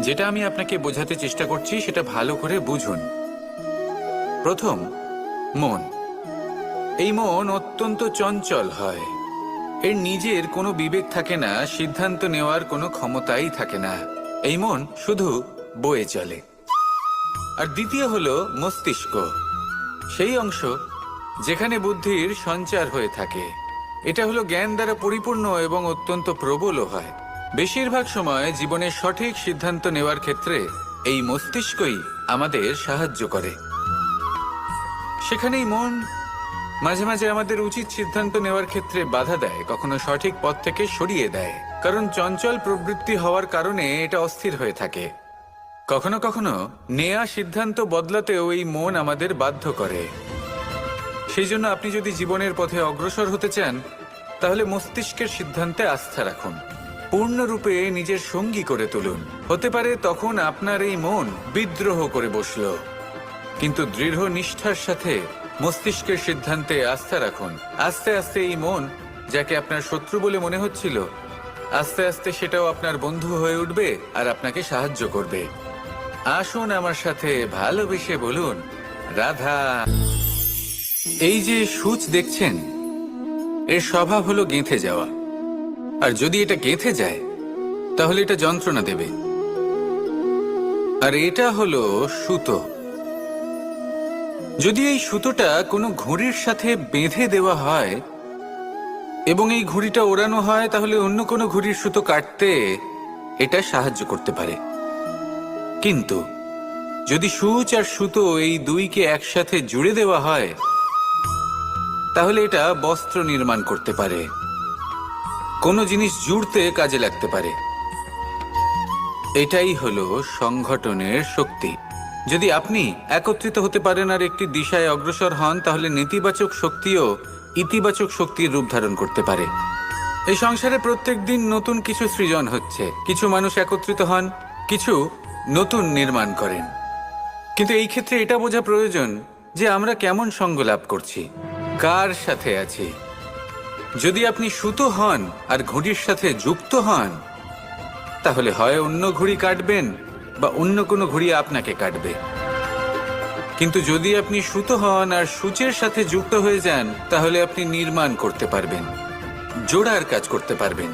যেটা আমি আপনাকে বোঝাতে চেষ্টা করছি, সেটা ভালো করে বুঝুন। প্রথম, মন। এই মন অত্যন্ত চঞ্চল হয়। এর নিজের কোনো বিবেক থাকে না, সিদ্ধান্ত নেওয়ার কোনো ক্ষমতাই থাকে না। এই মন শুধু বয়ে চলে। আর দ্বিতীয় হলো মস্তিষ্ক। সেই অংশ যেখানে বুদ্ধির সঞ্চার হয়ে থাকে। এটা হলো জ্ঞান দ্বারা পরিপূর্ণ এবং অত্যন্ত প্রবলও হয়। বেশিরভাগ সময় জীবনের সঠিক সিদ্ধান্ত নেওয়ার ক্ষেত্রে এই মস্তিষ্কই আমাদের সাহায্য করে। সেখানেই মন মাঝে মাঝে আমাদের উচিত সিদ্ধান্ত নেওয়ার ক্ষেত্রে বাধা দেয়, কখনো সঠিক পথ থেকে সরিয়ে দেয়। কারণ চঞ্চল প্রবৃত্তি হওয়ার কারণে এটা অস্থির হয়ে থাকে। কখনো কখনো নেয়া সিদ্ধান্ত বদলাতেও এই মন আমাদের বাধ্য করে। সেই জন্য আপনি যদি জীবনের পথে অগ্রসর হতে চান, তাহলে মস্তিষ্কের সিদ্ধান্তে আস্থা রাখুন। পূর্ণরূপে নিজের সঙ্গী করে তুলুন। হতে পারে তখন আপনার এই মন বিদ্রোহ করে বসল। কিন্তু দৃঢ় নিষ্ঠার সাথে মস্তিষ্কের সিদ্ধান্তে আস্থা রাখুন। আস্তে আস্তে এই মন, যাকে আপনার শত্রু বলে মনে হচ্ছিল, আস্তে আস্তে সেটাও আপনার বন্ধু হয়ে উঠবে আর আপনাকে সাহায্য করবে। আসুন আমার সাথে ভালোবেসে বলুন, রাধা। এই যে সূচ দেখছেন, এর স্বভাব হলো গেঁথে যাওয়া। আর যদি এটা গেঁথে যায়, তাহলে এটা যন্ত্রণা দেবে। আর এটা হলো সুতো। যদি এই সুতোটা কোনো ঘুড়ির সাথে বেঁধে দেওয়া হয় এবং এই ঘুড়িটা ওড়ানো হয়, তাহলে অন্য কোনো ঘুড়ির সুতো কাটতে এটা সাহায্য করতে পারে। কিন্তু যদি সূচ আর সুতো এই দুইকে একসাথে জুড়ে দেওয়া হয়, তাহলে এটা বস্ত্র নির্মাণ করতে পারে। কোনো জিনিস জুড়তে কাজে লাগতে পারে। এটাই হলো সংগঠনের শক্তি। যদি আপনি একত্রিত হতে পারেন আর একটি দিশায় অগ্রসর হন, তাহলে নেতিবাচক শক্তিও ইতিবাচক শক্তির রূপ ধারণ করতে পারে। এই সংসারে প্রত্যেক দিন নতুন কিছু সৃজন হচ্ছে। কিছু মানুষ একত্রিত হন, কিছু নতুন নির্মাণ করেন। কিন্তু এই ক্ষেত্রে এটা বোঝা প্রয়োজন যে আমরা কেমন সঙ্গ লাভ করছি, কার সাথে আছি। যদি আপনি সুতো হন আর ঘুড়ির সাথে যুক্ত হন, তাহলে হয় অন্য ঘুড়ি কাটবেন বা অন্য কোনো ঘুড়ি আপনাকে কাটবে। কিন্তু যদি আপনি সুতো হন আর সূচের সাথে যুক্ত হয়ে যান, তাহলে আপনি নির্মাণ করতে পারবেন, জোড়ার কাজ করতে পারবেন,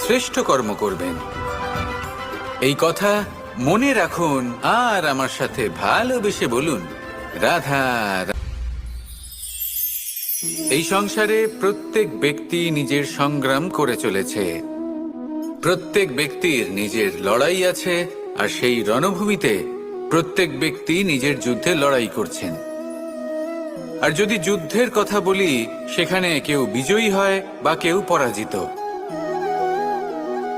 শ্রেষ্ঠ কর্ম করবেন। এই কথা মনে রাখুন আর আমার সাথে ভালোবেসে বলুন। রাধা এই সংসারে প্রত্যেক ব্যক্তি নিজের সংগ্রাম করে চলেছে। প্রত্যেক ব্যক্তির নিজের লড়াই আছে, আর সেই রণভূমিতে প্রত্যেক ব্যক্তি নিজের যুদ্ধে লড়াই করছেন। আর যদি যুদ্ধের কথা বলি, সেখানে কেউ বিজয়ী হয় বা কেউ পরাজিত।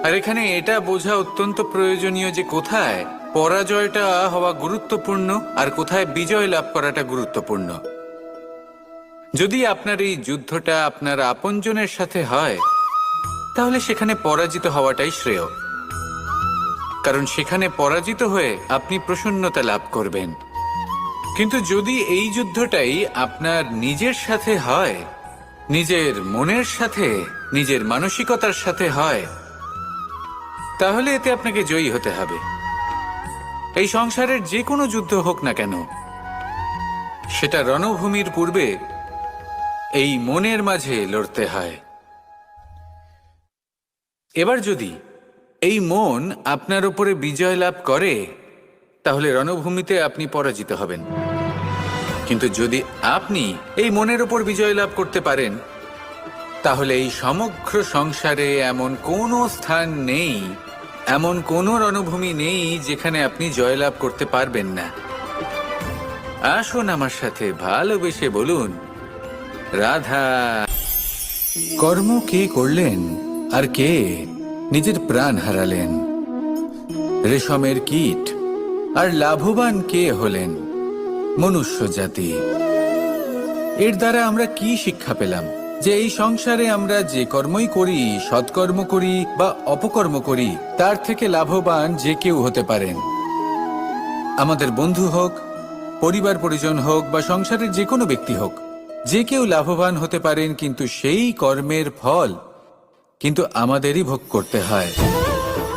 আর এখানে এটা বোঝা অত্যন্ত প্রয়োজনীয় যে কোথায় পরাজয়টা হওয়া গুরুত্বপূর্ণ আর কোথায় বিজয় লাভ করাটা গুরুত্বপূর্ণ। যদি আপনার এই যুদ্ধটা আপনার আপনজনের সাথে হয়, তাহলে সেখানে পরাজিত হওয়াটাই শ্রেয়। কারণ সেখানে পরাজিত হয়ে আপনি প্রসন্নতা লাভ করবেন। কিন্তু যদি এই যুদ্ধটাই আপনার নিজের সাথে হয়, নিজের মনের সাথে, নিজের মানসিকতার সাথে হয়, তাহলে এতে আপনাকে জয়ী হতে হবে। এই সংসারের যে কোনো যুদ্ধ হোক না কেন, সেটা রণভূমির পূর্বে এই মনের মাঝে লড়তে হয়। এবার যদি এই মন আপনার উপরে বিজয় লাভ করে, তাহলে রণভূমিতে আপনি পরাজিত হবেন। কিন্তু যদি আপনি এই মনের উপর বিজয় লাভ করতে পারেন, তাহলে এই সমগ্র সংসারে এমন কোনো স্থান নেই, এমন কোনো রণভূমি নেই যেখানে আপনি জয়লাভ করতে পারবেন না। আসুন আমার সাথে ভালোবেসে বলুন রাধা। কর্ম কে করলেন আর কে নিজের প্রাণ হারালেন? রেশমের কীট আর লাভবান কে হলেন মনুষ্য জাতি? এর দ্বারা আমরা কি শিক্ষা পেলাম? যে এই সংসারে আমরা যে কর্মই করি, সৎকর্ম করি বা অপকর্ম করি, তার থেকে লাভবান যে কেউ হতে পারেন। আমাদের বন্ধু হোক, পরিবার পরিজন হোক বা সংসারের যে কোনো ব্যক্তি হোক যে কেউ লাভবান হতে পারেন কিন্তু সেই কর্মের ফল কিন্তু আমাদেরই ভোগ করতে হয়।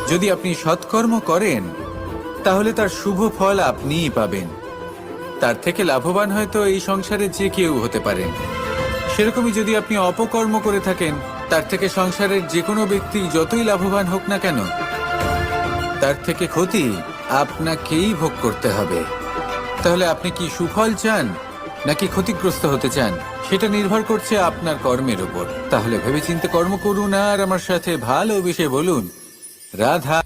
যদি আপনি সৎকর্ম করেন, তাহলে তার শুভ ফল আপনিই পাবেন। তার থেকে লাভবান হয়তো এই সংসারে যে কেউ হতে পারেন সেরকমই যদি আপনি অপকর্ম করে থাকেন, তার থেকে সংসারের যে কোনো ব্যক্তি যতই লাভবান হোক না কেন, তার থেকে ক্ষতি আপনাকেই ভোগ করতে হবে। তাহলে আপনি কি সুফল চান? নাকি ক্ষতিগ্রস্ত হতে চান? সেটা নির্ভর করছে আপনার কর্মের উপর। তাহলে ভেবেচিন্তে কর্ম করুন আর আমার সাথে ভালো ভালোবেসে বলুন। রাধা,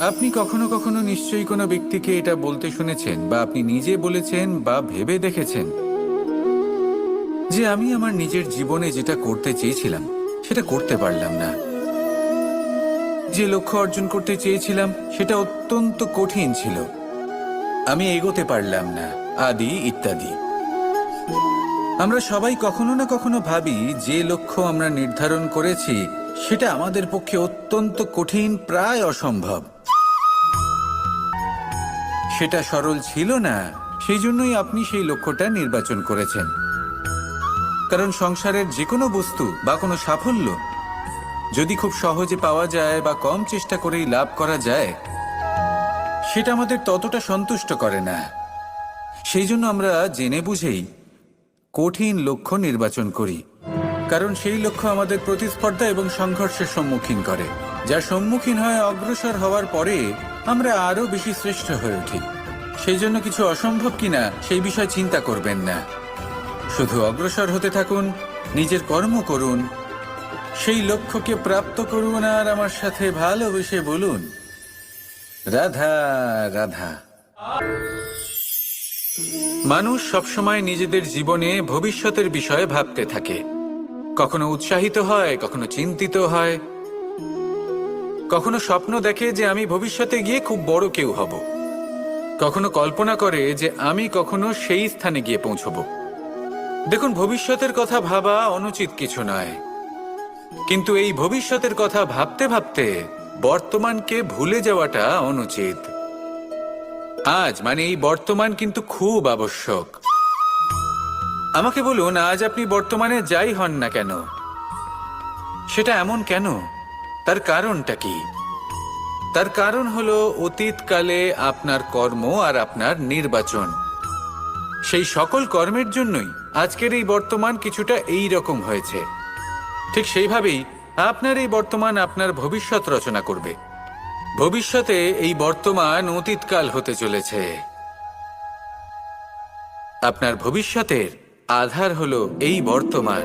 আপনি কখনো কখনো নিশ্চয়ই কোনো ব্যক্তিকে এটা বলতে শুনেছেন বা আপনি নিজে বলেছেন বা ভেবে দেখেছেন। যে আমি আমার নিজের জীবনে যেটা করতে চেয়েছিলাম, সেটা করতে পারলাম না। যে লক্ষ্য অর্জন করতে চেয়েছিলাম, সেটা অত্যন্ত কঠিন ছিল। আমি এগোতে পারলাম না। আদি ইত্যাদি। আমরা সবাই কখনো না কখনো ভাবি, যে লক্ষ্য আমরা নির্ধারণ করেছি, সেটা আমাদের পক্ষে অত্যন্ত কঠিন, প্রায় অসম্ভব। সেটা সরল ছিল না, সেই জন্যই আপনি সেই লক্ষ্যটা নির্বাচন করেছেন। কারণ সংসারের যে কোনো বস্তু বা কোনো সাফল্য, যদি খুব সহজে পাওয়া যায় বা কম চেষ্টা করেই লাভ করা যায়, সেটা আমাদের ততটা সন্তুষ্ট করে না। সেই জন্য আমরা জেনে বুঝেই কঠিন লক্ষ্য নির্বাচন করি। কারণ সেই লক্ষ্য আমাদের প্রতিস্পর্ধা এবং সংঘর্ষের সম্মুখীন করে। যার সম্মুখীন হয় অগ্রসর হওয়ার পরে আমরা আরও বেশি শ্রেষ্ঠ হয়ে উঠি। সেই জন্য কিছু অসম্ভব কিনা সেই বিষয় চিন্তা করবেন না। শুধু অগ্রসর হতে থাকুন, নিজের কর্ম করুন, সেই লক্ষ্যকে প্রাপ্ত করুন আর আমার সাথে ভালোবেসে বলুন, রাধা রাধা। মানুষ সবসময় নিজেদের জীবনে ভবিষ্যতের বিষয়ে ভাবতে থাকে। কখনো উৎসাহিত হয়, কখনো চিন্তিত হয়। কখনো স্বপ্ন দেখে যে আমি ভবিষ্যতে গিয়ে খুব বড় কেউ হব। কখনো কল্পনা করে যে আমি কখনো সেই স্থানে গিয়ে পৌঁছব। দেখুন, ভবিষ্যতের কথা ভাবা অনুচিত কিছু নয়। কিন্তু এই ভবিষ্যতের কথা ভাবতে ভাবতে বর্তমানকে ভুলে যাওয়াটা অনুচিত। আজ মানে এই বর্তমান কিন্তু খুব আবশ্যক। আমাকে বলুন, আজ আপনি বর্তমানে যাই হন না কেন? সেটা এমন কেন? তার কারণটা কি? তার কারণ হলো, অতীতকালে আপনার কর্ম আর আপনার নির্বাচন। সেই সকল কর্মের জন্যই আজকের এই বর্তমান কিছুটা এই রকম হয়েছে। ঠিক সেইভাবেই আপনার এই বর্তমান আপনার ভবিষ্যৎ রচনা করবে। ভবিষ্যতে এই বর্তমান অতীতকাল হতে চলেছে। আপনার ভবিষ্যতের আধার হলো এই বর্তমান।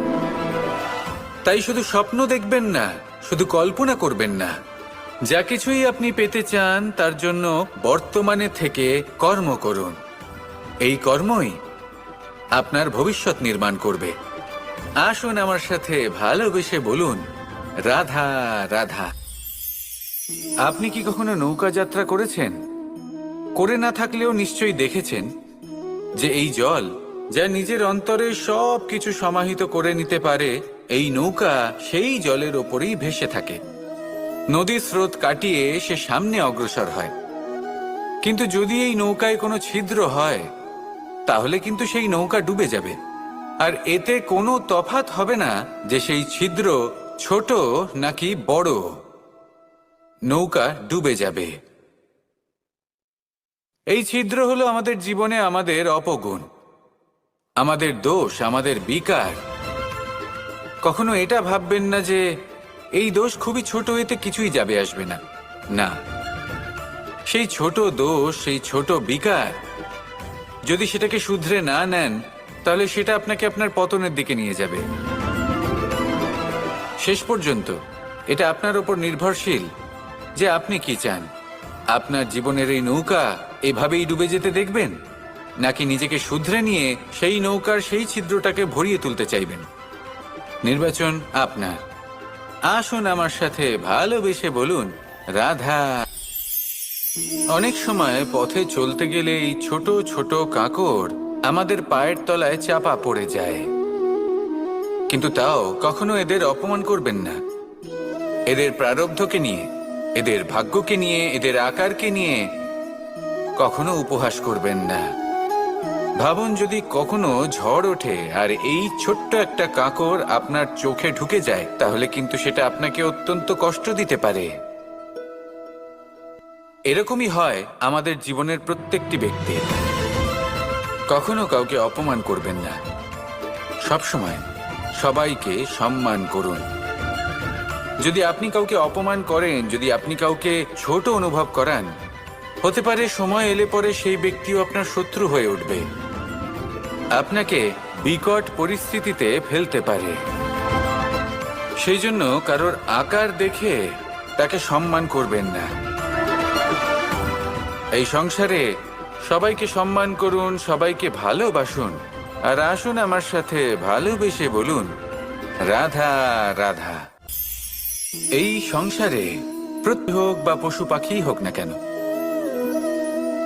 তাই শুধু স্বপ্ন দেখবেন না, শুধু কল্পনা করবেন না। যা কিছুই আপনি পেতে চান, তার জন্য বর্তমানে থেকে কর্ম করুন। এই কর্মই আপনার ভবিষ্যৎ নির্মাণ করবে। আসুন আমার সাথে ভালোবেসে বলুন, রাধা রাধা। আপনি কি কখনো নৌকা যাত্রা করেছেন? করে না থাকলেও নিশ্চয়ই দেখেছেন যে এই জল যা নিজের অন্তরে সব কিছু সমাহিত করে নিতে পারে, এই নৌকা সেই জলের ওপরেই ভেসে থাকে। নদীর স্রোত কাটিয়ে সে সামনে অগ্রসর হয়। কিন্তু যদি এই নৌকায় কোনো ছিদ্র হয়, তাহলে কিন্তু সেই নৌকা ডুবে যাবে। আর এতে কোনো তফাত হবে না যে সেই ছিদ্র ছোট নাকি বড়। নৌকা ডুবে যাবে। এই ছিদ্র হলো আমাদের জীবনে আমাদের অপগুণ। আমাদের দোষ, আমাদের বিকার। কখনো এটা ভাববেন না যে এই দোষ খুবই ছোট এতে কিছুই যাবে, আসবে না। না। সেই ছোট দোষ, সেই ছোট বিকার, যদি সেটাকে শুধরে না নেন, তাহলে সেটা আপনাকে আপনার পতনের দিকে নিয়ে যাবে। শেষ পর্যন্ত এটা আপনার উপর নির্ভরশীল। যে আপনি কি চান? আপনার জীবনের এই নৌকা এভাবেই ডুবে যেতে দেখবেন? নাকি নিজেকে শুধরে নিয়ে সেই নৌকার সেই ছিদ্রটাকে ভরিয়ে তুলতে চাইবেন? নির্বাচন আপনার। আসুন আমার সাথে ভালোবেসে বলুন, রাধা। অনেক সময় পথে চলতে গেলে এই ছোট ছোট কাঁকড় আমাদের পায়ের তলায় চাপা পড়ে যায়। কিন্তু তাও কখনো এদের অপমান করবেন না। এদের প্রারব্ধকে নিয়ে এদের ভাগ্যকে নিয়ে, এদের আকারকে নিয়ে কখনো উপহাস করবেন না। ভাবুন যদি কখনো ঝড় ওঠে আর এই ছোট্ট একটা কাঁকড় আপনার চোখে ঢুকে যায়, তাহলে কিন্তু সেটা আপনাকে অত্যন্ত কষ্ট দিতে পারে। এরকমই হয় আমাদের জীবনের প্রত্যেকটি ব্যক্তি। কখনো কাউকে অপমান করবেন না। সবসময় সবাইকে সম্মান করুন। যদি আপনি কাউকে অপমান করেন, যদি আপনি কাউকে ছোট অনুভব করান, হতে পারে সময় এলে পরে সেই ব্যক্তিও আপনার শত্রু হয়ে উঠবে। আপনাকে বিকট পরিস্থিতিতে ফেলতে পারে। সেই জন্য কারোর আকার দেখে তাকে সম্মান করবেন না। এই সংসারে সবাইকে সম্মান করুন, সবাইকে ভালোবাসুন, আর আসুন আমার সাথে ভালোবেসে বলুন, রাধা রাধা। এই সংসারে প্রত্যেক হোক বা পশু পাখি হোক না কেন,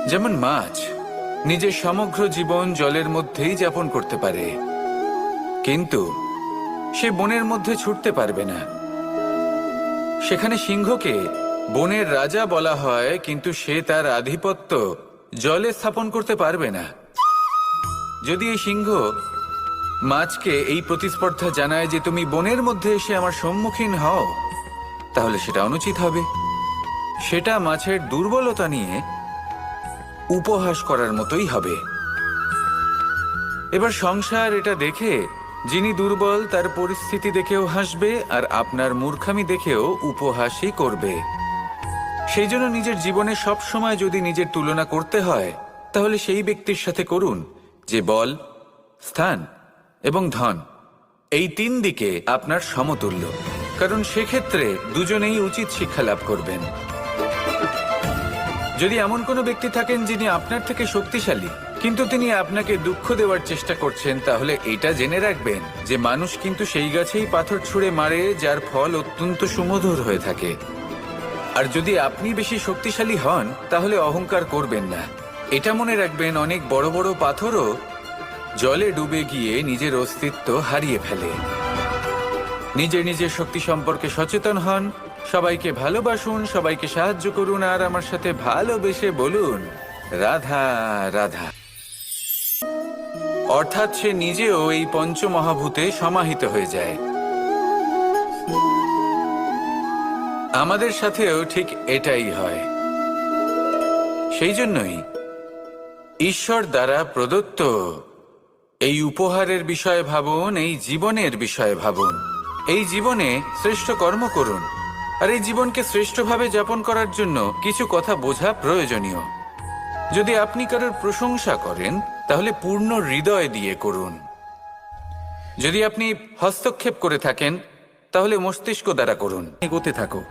যেমন মাছ নিজের সমগ্র জীবন জলের মধ্যেই যাপন করতে পারে, কিন্তু সে বনের মধ্যে ছুটতে পারবে না। সেখানে সিংহকে বনের রাজা বলা হয়, কিন্তু সে তার আধিপত্য জলে স্থাপন করতে পারবে না। যদি এই সিংহ মাছকে এই প্রতিস্পর্ধা জানায় যে তুমি বনের মধ্যে এসে আমার সম্মুখীন হও তাহলে সেটা অনুচিত হবে। সেটা মাছের দুর্বলতা নিয়ে উপহাস করার মতোই হবে। এবার সংসার এটা দেখে যিনি দুর্বল, তার পরিস্থিতি দেখেও হাসবে আর আপনার মূর্খামি দেখেও উপহাসই করবে। সেই জন্য নিজের জীবনে সব সময় যদি নিজের তুলনা করতে হয়, তাহলে সেই ব্যক্তির সাথে করুন যে বল, স্থান এবং ধন, এই তিন দিকে আপনার সমতুল্য। কারণ সেক্ষেত্রে দুজনেই উচিত শিক্ষা লাভ করবেন। যদি এমন কোনো ব্যক্তি থাকেন যিনি আপনার থেকে শক্তিশালী, কিন্তু তিনি আপনাকে দুঃখ দেওয়ার চেষ্টা করছেন, তাহলে এটা জেনে রাখবেন যে মানুষ কিন্তু সেই গাছেই পাথর ছুঁড়ে মারে, যার ফল অত্যন্ত সুমধুর হয়ে থাকে। আর যদি আপনি বেশি শক্তিশালী হন, তাহলে অহংকার করবেন না। এটা মনে রাখবেন, অনেক বড় বড় পাথরও জলে ডুবে গিয়ে নিজের অস্তিত্ব হারিয়ে ফেলে। নিজের নিজের শক্তি সম্পর্কে সচেতন হন, সবাইকে ভালোবাসুন, সবাইকে সাহায্য করুন, আর আমার সাথে ভালোবেসে বলুন, রাধা রাধা। অর্থাৎ সে নিজেও এই পঞ্চমহাভূতে সমাহিত হয়ে যায়। আমাদের সাথেও ঠিক এটাই হয়। সেই জন্যই ঈশ্বর দ্বারা প্রদত্ত এই উপহারের বিষয়ে ভাবুন, এই জীবনের বিষয়ে ভাবুন। এই জীবনে শ্রেষ্ঠ কর্ম করুন। আর এই জীবনকে শ্রেষ্ঠভাবে যাপন করার জন্য কিছু কথা বোঝা প্রয়োজনীয়। যদি আপনি কারোর প্রশংসা করেন, তাহলে পূর্ণ হৃদয় দিয়ে করুন। যদি আপনি হস্তক্ষেপ করে থাকেন, তাহলে মস্তিষ্ক দ্বারা করুন। এগোতে থাকো।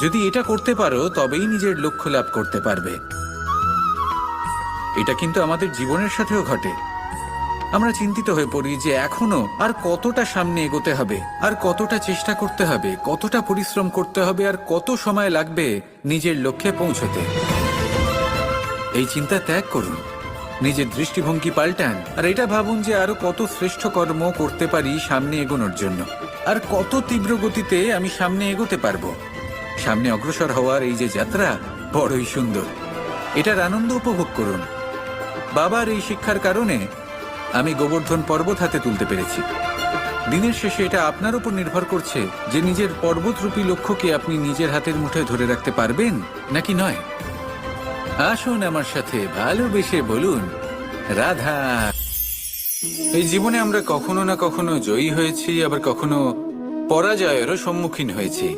যদি এটা করতে পারো, তবেই নিজের লক্ষ্য লাভ করতে পারবে। এটা কিন্তু আমাদের জীবনের সাথেও ঘটে। আমরা চিন্তিত হয়ে পড়ি যে এখনও আর কতটা সামনে এগোতে হবে, আর কতটা চেষ্টা করতে হবে, কতটা পরিশ্রম করতে হবে, আর কত সময় লাগবে নিজের লক্ষ্যে পৌঁছতে। এই চিন্তা ত্যাগ করুন। নিজের দৃষ্টিভঙ্গি পাল্টান, আর এটা ভাবুন যে আরও কত শ্রেষ্ঠ কর্ম করতে পারি সামনে এগোনোর জন্য। আর কত তীব্র গতিতে আমি সামনে এগোতে পারব। সামনে অগ্রসর হওয়ার এই যে যাত্রা, বড়ই সুন্দর। এটার আনন্দ উপভোগ করুন। বাবার এই শিক্ষার কারণে আমি গোবর্ধন পর্বত হাতে তুলতে পেরেছি। দিনের শেষে এটা আপনার উপর নির্ভর করছে যে নিজের পর্বতরূপী লক্ষ্যকে আপনি নিজের হাতের মুঠোয় ধরে রাখতে পারবেন নাকি নয়? আসুন আমার সাথে ভালোবেসে বলুন, রাধা। এই জীবনে আমরা কখনো না কখনো জয়ী হয়েছি, আবার কখনো পরাজয়েরও সম্মুখীন হয়েছি।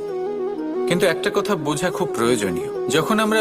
কিন্তু একটা কথা বোঝা খুব প্রয়োজনীয়। যখন আমরা